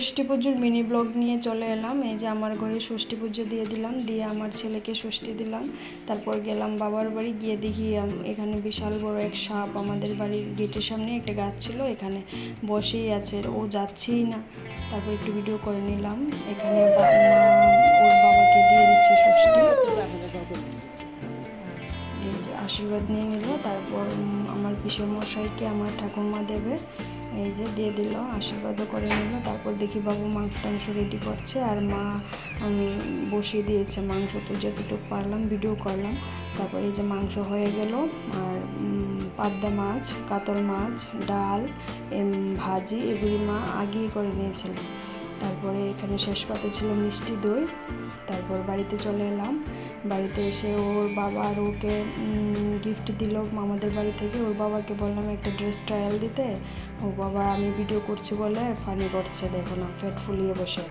ষষ্ঠী পুজোর mini blog নিয়ে চলে এলাম। এই যে আমার ঘরে ষষ্ঠী পুজো দিয়ে দিলাম, দিয়ে আমার ছেলেকে ষষ্ঠী দিলাম। তারপর গেলাম বাবার বাড়ি, গিয়ে দেখি এখানে বিশাল বড় এক সাপ আমাদের বাড়ির গেটের সামনে একটা গাছ ছিল, এখানে বসেই আছে। ও যাচ্ছেই না। তারপর একটু ভিডিও করে নিলাম। এখানে ওর বাবাকে দিয়ে দিচ্ছে ষষ্ঠী। আশীর্বাদ নিয়ে নিল। তারপর আমার পিসের মশাইকে, আমার ঠাকুমা দেবে। এই যে দিয়ে দিল, আশীর্বাদও করে নিল। তারপর দেখি বাবু মাংস টাংস রেডি করছে, আর মা, আমি বসিয়ে দিয়েছে মাংস। তো যতটুকু পারলাম ভিডিও করলাম। তারপর এই যে মাংস হয়ে গেল, আর পাবদা মাছ, কাতল মাছ, ডাল ভাজি এগুলি মা আগেই করে নিয়েছিল। তারপরে এখানে শেষ পাতে ছিল মিষ্টি দই। তারপর বাড়িতে চলে এলাম। বাড়িতে এসে ওর বাবা আর ওকে গিফট দিল মামাদের বাড়ি থেকে। ওর বাবাকে বললাম, একটা ড্রেস ট্রায়াল দিতে। ও বাবা, আমি ভিডিও করছি বলে ফানি করছে, দেখো না পেট ফুলিয়ে বসে।